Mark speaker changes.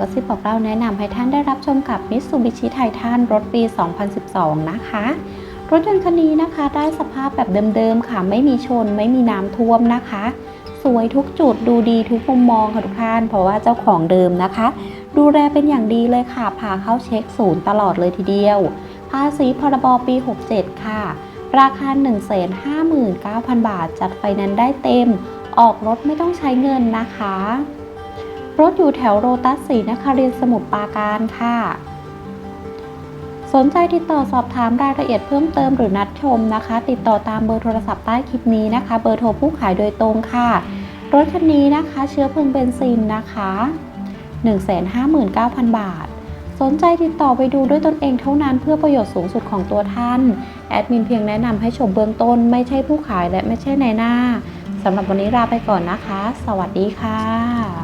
Speaker 1: กระซิบบอกเล่าแนะนำให้ท่านได้รับชมกับ Mitsubishi Titan รถปี 2012 นะคะ รถยนต์คันนี้นะคะได้สภาพแบบเดิมๆค่ะ ไม่มีชนไม่มีน้ำท่วมนะคะ สวยทุกจุดดูดีทุกมุมมองค่ะทุกท่าน เพราะว่าเจ้าของเดิมนะคะ ดูแลเป็นอย่างดีเลยค่ะ พาเข้าเช็คศูนย์ตลอดเลยทีเดียว ภาษีพรบปี 67 ค่ะ ราคา 159,000 บาท จัดไฟนนซ์ได้เต็ม ออกรถไม่ต้องใช้เงินนะคะ รถอยู่แถวโรตัสสีนครินสมุทรปราการค่ะ สนใจติดต่อสอบถามรายละเอียดเพิ่มเติมหรือนัดชมนะคะ ติดต่อตามเบอร์โทรศัพท์ใต้คลิปนี้นะคะ เบอร์โทรผู้ขายโดยตรงค่ะ รถคันนี้นะคะ เชื้อเพลิงเบนซินนะคะ 159,000 บาทสนใจติดต่อไปดูด้วยตนเองเท่านั้นเพื่อประโยชน์สูงสุดของตัวท่าน แอดมินเพียงแนะนำให้ชมเบื้องต้นไม่ใช่ผู้ขายและไม่ใช่ในายหน้าสำหรับวันนี้ลาไปก่อนนะคะ สวัสดีค่ะ